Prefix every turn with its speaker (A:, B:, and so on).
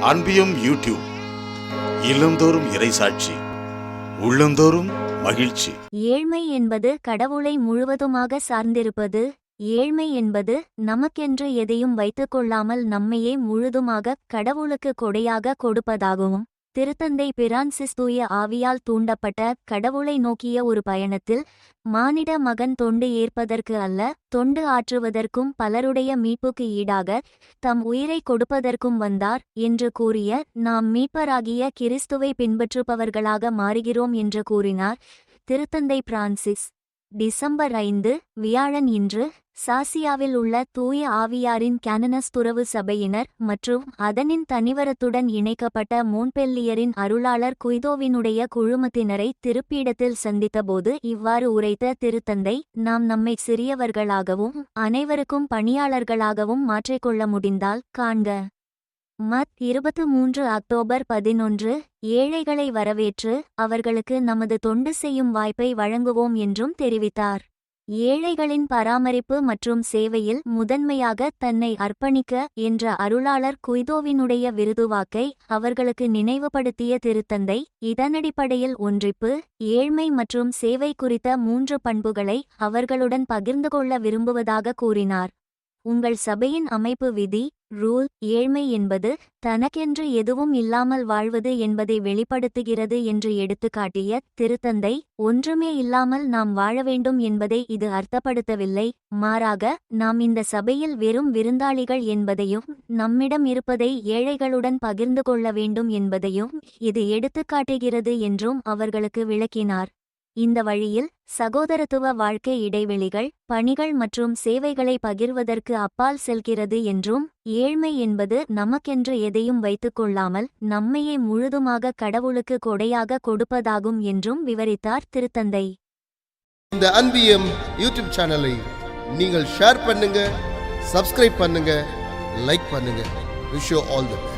A: அன்பியும் YouTube இல்லந்தோறும் இறைசாட்சி உள்ளந்தோறும் மகிழ்ச்சி.
B: ஏழ்மை என்பது கடவுளை முழுவதுமாக சார்ந்திருப்பது. ஏழ்மை என்பது நமக்கென்று எதையும் வைத்துக் கொள்ளாமல் நம்மையே முழுதுமாக கடவுளுக்கு கொடையாக கொடுப்பதாகும். திருத்தந்தை பிரான்சிஸ் தூய ஆவியால் தூண்டப்பட்ட கடவுளை நோக்கிய ஒரு பயணத்தில் மானிட மகன் தொண்டு ஏற்பதற்கு அல்ல தொண்டு ஆற்றுவதற்கும் பலருடைய மீட்புக்கு ஈடாக தம் உயிரை கொடுப்பதற்கும் வந்தார் என்று கூறிய நாம் மீட்பராகிய கிறிஸ்துவை பின்பற்றுபவர்களாக மாறுகிறோம் என்று கூறினார் திருத்தந்தை பிரான்சிஸ். டிசம்பர் ஐந்து வியாழன் இன்று சாசியாவில் உள்ள தூய ஆவியாரின் கேனனஸ் துறவு சபையினர் மற்றும் அதனின் தனிவரத்துடன் இணைக்கப்பட்ட மோன்பெல்லியரின் அருளாளர் குய்தோவினுடைய குழுமத்தினரை திருப்பீடத்தில் சந்தித்தபோது இவ்வாறு உரைத்த திருத்தந்தை நாம் நம்மை சிறியவர்களாகவும் அனைவருக்கும் பணியாளர்களாகவும் மாற்றிக்கொள்ள முடிந்தால் காண்க. மத். இருபத்து மூன்று அக்டோபர் பதினொன்று ஏழைகளை வரவேற்று அவர்களுக்கு நமது தொண்டு செய்யும் வாய்ப்பை வழங்குவோம் என்றும் தெரிவித்தார். ஏழைகளின் பராமரிப்பு மற்றும் சேவையில் முதன்மையாக தன்னை அர்ப்பணிக்க என்ற அருளாளர் குய்தோவினுடைய விருதுவாக்கை அவர்களுக்கு நினைவுபடுத்திய திருத்தந்தை இதனடிப்படையில் ஒன்றிப்பு ஏழ்மை மற்றும் சேவை குறித்த மூன்று பண்புகளை அவர்களுடன் பகிர்ந்து கொள்ள விரும்புவதாக கூறினார். உங்கள் சபையின் அமைப்பு விதி ரூல் ஏழ்மை என்பது தனக்கென்று எதுவும் இல்லாமல் வாழ்வது என்பதை வெளிப்படுத்துகிறது என்று எடுத்துக்காட்டிய திருத்தந்தை ஒன்றுமே இல்லாமல் நாம் வாழ வேண்டும் என்பதை இது அர்த்தப்படுத்தவில்லை. மாறாக நாம் இந்த சபையில் வெறும் விருந்தாளிகள் என்பதையும் நம்மிடம் இருப்பதை ஏழைகளுடன் பகிர்ந்து கொள்ள வேண்டும் என்பதையும் இது எடுத்துக்காட்டுகிறது என்றும் அவர்களுக்கு விளக்கினார். இந்த வழியில் சகோதரத்துவ வாழ்க்கை இடைவெளிகள் பணிகள் மற்றும் சேவைகளை பகிர்வதற்கு அப்பால் செல்கிறது என்றும் ஏழ்மை என்பது நமக்கென்று எதையும் வைத்துக் கொள்ளாமல் நம்மையே முழுதுமாக கடவுளுக்கு கொடையாக கொடுப்பதாகும் என்றும் விவரித்தார் திருத்தந்தை.
C: இந்த அன்பியம் யூடியூப் சேனலை நீங்கள் ஷேர் பண்ணுங்க சப்ஸ்கிரைப் பண்ணுங்க லைக் பண்ணுங்க. Wish all the best